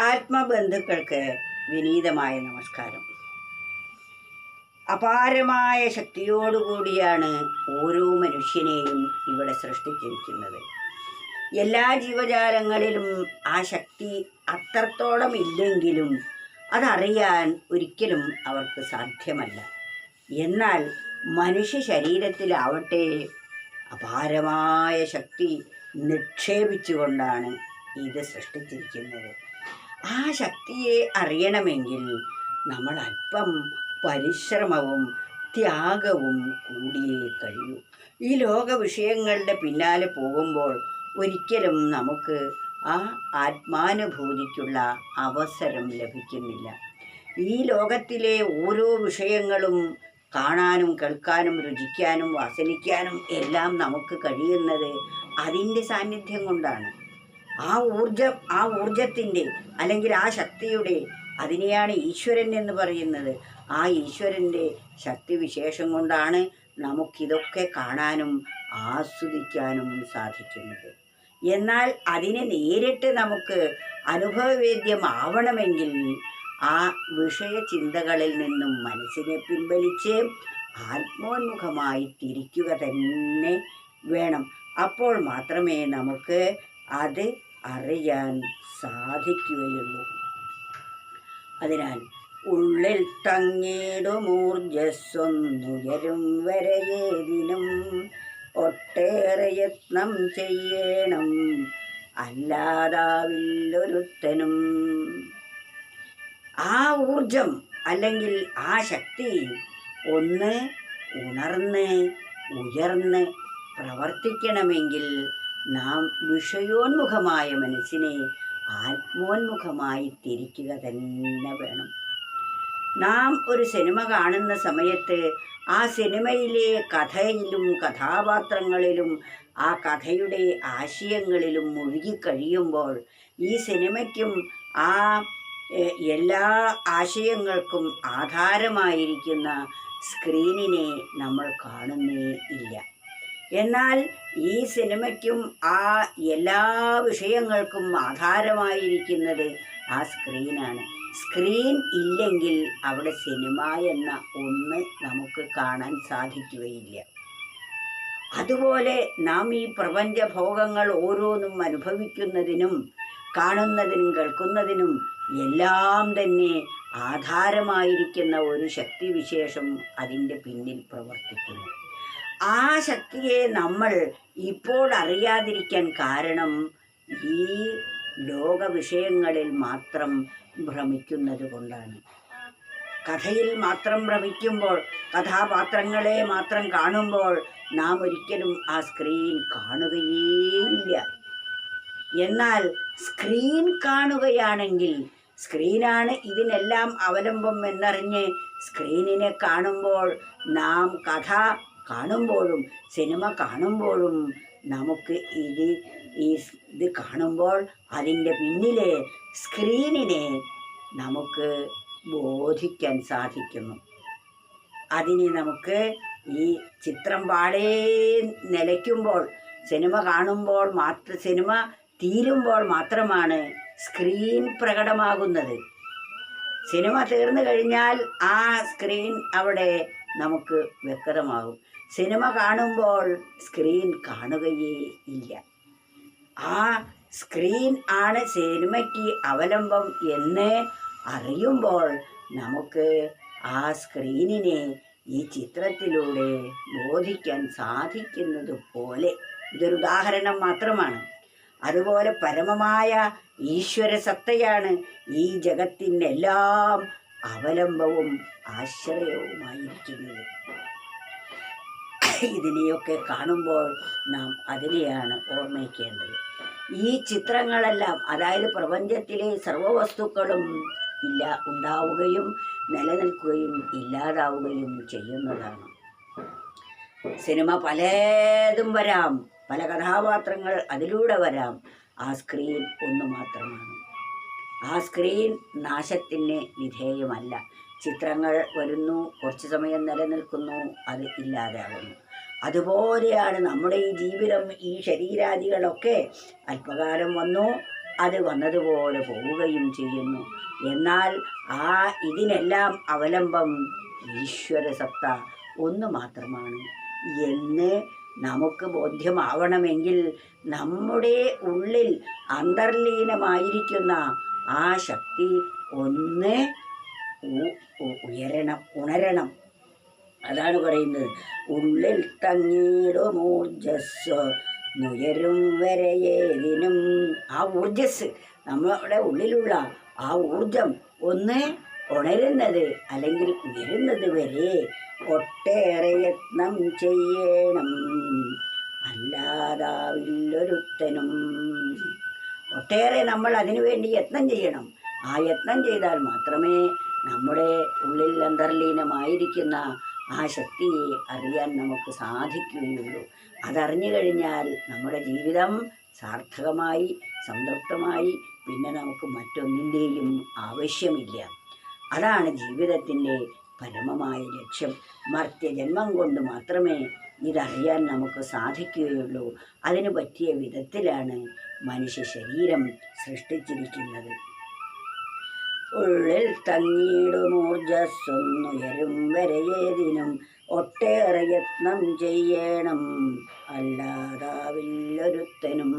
ആത്മബന്ധുക്കൾക്ക് വിനീതമായ നമസ്കാരം. അപാരമായ ശക്തിയോടുകൂടിയാണ് ഓരോ മനുഷ്യനെയും ഇവിടെ സൃഷ്ടിച്ചിരിക്കുന്നത്. എല്ലാ ജീവജാലങ്ങളിലും ആ ശക്തി അത്രത്തോളം ഇല്ലെങ്കിലും അതറിയാൻ ഒരിക്കലും അവർക്ക് സാധ്യമല്ല. എന്നാൽ മനുഷ്യ ശരീരത്തിലാവട്ടെ അപാരമായ ശക്തി നിക്ഷേപിച്ചുകൊണ്ടാണ് ഇത് സൃഷ്ടിച്ചിരിക്കുന്നത്. ആ ശക്തിയെ അറിയണമെങ്കിൽ നമ്മൾ അല്പം പരിശ്രമവും ത്യാഗവും കൂടിയേ കഴിയൂ. ഈ ലോക വിഷയങ്ങളുടെ പിന്നാലെ പോകുമ്പോൾ ഒരിക്കലും നമുക്ക് ആ ആത്മാനുഭൂതിക്കുള്ള അവസരം ലഭിക്കുന്നില്ല. ഈ ലോകത്തിലെ ഓരോ വിഷയങ്ങളും കാണാനും കേൾക്കാനും രുചിക്കാനും വാസനിക്കാനും എല്ലാം നമുക്ക് കഴിയുന്നത് അതിന്റെ സാന്നിധ്യം കൊണ്ടാണ്. ആ ഊർജം ആ ഊർജത്തിന്റെ അല്ലെങ്കിൽ ആ ശക്തിയുടെ അതിനെയാണ് ഈശ്വരൻ എന്ന് പറയുന്നത്. ആ ഈശ്വരന്റെ ശക്തി വിശേഷം കൊണ്ടാണ് നമുക്കിതൊക്കെ കാണാനും ആസ്വദിക്കാനും സാധിക്കുന്നത്. എന്നാൽ അതിനെ നേരിട്ട് നമുക്ക് അനുഭവവേദ്യമാവണമെങ്കിൽ ആ വിഷയ ചിന്തകളിൽ നിന്നും മനസ്സിനെ പിൻവലിച്ച് ആത്മോന്മുഖമായി തിരിക്കുക തന്നെ വേണം. അപ്പോൾ മാത്രമേ നമുക്ക് അത് അറിയാൻ സാധിക്കുകയുള്ളൂ. അതിനാൽ ഉള്ളിൽ തങ്ങിയിടുമൂർജസ്സൊന്നുയരും വരെയേതിനും ഒട്ടേറെ യത്നം ചെയ്യണം അല്ലാതാവില്ലൊരുത്തനും. ആ ഊർജം അല്ലെങ്കിൽ ആ ശക്തി ഒന്ന് ഉണർന്ന് ഉയർന്ന് പ്രവർത്തിക്കണമെങ്കിൽ നാം വിഷയോന്മുഖമായ മനസ്സിനെ ആത്മോന്മുഖമായി തിരിക്കുക തന്നെ വേണം. നാം ഒരു സിനിമ കാണുന്ന സമയത്ത് ആ സിനിമയിലെ കഥയിലും കഥാപാത്രങ്ങളിലും ആ കഥയുടെ ആശയങ്ങളിലും മുഴുകിക്കഴിയുമ്പോൾ ഈ സിനിമയ്ക്കും ആ എല്ലാ ആശയങ്ങൾക്കും ആധാരമായിരിക്കുന്ന സ്ക്രീനിനെ നമ്മൾ കാണുന്നേ ഇല്ല. എന്നാൽ ഈ സിനിമയ്ക്കും ആ എല്ലാ വിഷയങ്ങൾക്കും ആധാരമായിരിക്കുന്നത് ആ സ്ക്രീനാണ്. സ്ക്രീൻ ഇല്ലെങ്കിൽ അവിടെ സിനിമ എന്ന ഒന്ന് നമുക്ക് കാണാൻ സാധിക്കുകയില്ല. അതുപോലെ നാം ഈ പ്രപഞ്ച ഭോഗങ്ങൾ ഓരോന്നും അനുഭവിക്കുന്നതിനും കാണുന്നതിനും കേൾക്കുന്നതിനും എല്ലാം തന്നെ ആധാരമായിരിക്കുന്ന ഒരു ശക്തിവിശേഷം അതിന്റെ പിന്നിൽ പ്രവർത്തിക്കുന്നു. ആ ശക്തിയെ നമ്മൾ ഇപ്പോൾ അറിയാതിരിക്കാൻ കാരണം ഈ ലോക വിഷയങ്ങളിൽ മാത്രം ഭ്രമിക്കുന്നത് കൊണ്ടാണ്. കഥയിൽ മാത്രം ഭ്രമിക്കുമ്പോൾ കഥാപാത്രങ്ങളെ മാത്രം കാണുമ്പോൾ നാം ഒരിക്കലും ആ സ്ക്രീൻ കാണുകയേയില്ല. എന്നാൽ സ്ക്രീൻ കാണുകയാണെങ്കിൽ സ്ക്രീനാണ് ഇതിനെല്ലാം അവലംബം എന്നറിഞ്ഞ് സ്ക്രീനിനെ കാണുമ്പോൾ നാം കഥ കാണുമ്പോഴും സിനിമ കാണുമ്പോഴും നമുക്ക് ഇത് ഈ ഇത് കാണുമ്പോൾ അതിന്റെ പിന്നിലെ സ്ക്രീനിനെ നമുക്ക് ബോധിക്കാൻ സാധിക്കുന്നു. അതിനെ നമുക്ക് ഈ ചിത്രം പാടേ നിലയ്ക്കുമ്പോൾ സിനിമ കാണുമ്പോൾ മാത്ര സിനിമ തീരുമ്പോൾ മാത്രമാണ് സ്ക്രീൻ പ്രകടമാകുന്നത്. സിനിമ തീർന്നു കഴിഞ്ഞാൽ ആ സ്ക്രീൻ അവിടെ നമുക്ക് വ്യക്തമാകും. സിനിമ കാണുമ്പോൾ സ്ക്രീൻ കാണുകയേ ഇല്ല. ആ സ്ക്രീൻ ആണ് സിനിമയ്ക്ക് അവലംബം എന്ന് അറിയുമ്പോൾ നമുക്ക് ആ സ്ക്രീനിനെ ഈ ചിത്രത്തിലൂടെ ബോധിക്കാൻ സാധിക്കുന്നത് പോലെ. ഇതൊരു ഉദാഹരണം മാത്രമാണ്. അതുപോലെ പരമമായ ഈശ്വര സത്തയാണ് ഈ ജഗത്തിന്റെ എല്ലാം അവലംബവും ആശ്രയവുമായിരിക്കുന്നത്. ഇതിനെയൊക്കെ കാണുമ്പോൾ നാം അതിനെയാണ് ഓർമ്മിക്കേണ്ടത്. ഈ ചിത്രങ്ങളെല്ലാം അതായത് പ്രപഞ്ചത്തിലെ സർവവസ്തുക്കളും ഇല്ല ഉണ്ടാവുകയും നിലനിൽക്കുകയും ഇല്ലാതാവുകയും ചെയ്യുന്നതാണ്. സിനിമ പലതും വരാം പല കഥാപാത്രങ്ങൾ അതിലൂടെ വരാം. ആ സ്ക്രീൻ ഒന്ന് മാത്രമാണ്. ആ സ്ക്രീൻ നാശത്തിന് വിധേയമല്ല. ചിത്രങ്ങൾ വരുന്നു കുറച്ച് സമയം നിലനിൽക്കുന്നു അത് ഇല്ലാതാകുന്നു. അതുപോലെയാണ് നമ്മുടെ ഈ ജീവിതം ഈ ശരീരാദികളൊക്കെ അല്പകാലം വന്നു അത് വന്നതുപോലെ പോവുകയും ചെയ്യുന്നു. എന്നാൽ ആ ഇതിനെല്ലാം അവലംബം ഈശ്വര സത്ത ഒന്ന് മാത്രമാണ്. എന്ന് നമുക്ക് ബോധ്യമാവണമെങ്കിൽ നമ്മുടെ ഉള്ളിൽ അന്തർലീനമായിരിക്കുന്ന ആ ശക്തി ഒന്ന് ഉയരണം ഉണരണം. അതാണ് പറയുന്നത്. ഉള്ളിൽ തങ്ങിയിടും ഊർജസ് നുയരും വരെയേതിനും ആ ഊർജസ് നമ്മുടെ ഉള്ളിലുള്ള ആ ഊർജം ഒന്ന് ഉണരുന്നത് അല്ലെങ്കിൽ ഉയരുന്നത് വരെ ഒട്ടേറെ യത്നം ചെയ്യണം. അല്ലാതാവില്ലൊരുത്തനും. ഒട്ടേറെ നമ്മൾ അതിനു വേണ്ടി യത്നം ചെയ്യണം. ആ യത്നം ചെയ്താൽ മാത്രമേ നമ്മുടെ ഉള്ളിൽ അന്തർലീനമായിരിക്കുന്ന ആ ശക്തിയെ അറിയാൻ നമുക്ക് സാധിക്കുകയുള്ളൂ. അതറിഞ്ഞു കഴിഞ്ഞാൽ നമ്മുടെ ജീവിതം സാർത്ഥകമായി സംതൃപ്തമായി പിന്നെ നമുക്ക് മറ്റൊന്നിന്റെയും ആവശ്യമില്ല. അതാണ് ജീവിതത്തിന്റെ പരമമായ ലക്ഷ്യം. മർത്യജന്മം കൊണ്ട് മാത്രമേ ഇതറിയാൻ നമുക്ക് സാധിക്കുകയുള്ളൂ. അതിന് പറ്റിയ വിധത്തിലാണ് മനുഷ്യ ശരീരം സൃഷ്ടിച്ചിരിക്കുന്നത്. ഉള്ളിൽ തങ്ങിയിടും വരെ വരെയേതിനും ഒട്ടേറെ യത്നം ചെയ്യണം. അല്ലാതാവില്ലൊരുത്തനും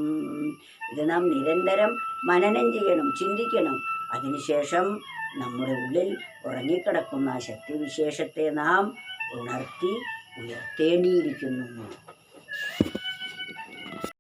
ഇത് നാം നിരന്തരം മനനം ചെയ്യണം ചിന്തിക്കണം. അതിനുശേഷം നമ്മുടെ ഉള്ളിൽ ഉറങ്ങിക്കിടക്കുന്ന ശക്തിവിശേഷത്തെ നാം ഉണർത്തി ഉയർത്തേണ്ടിയിരിക്കുന്നു.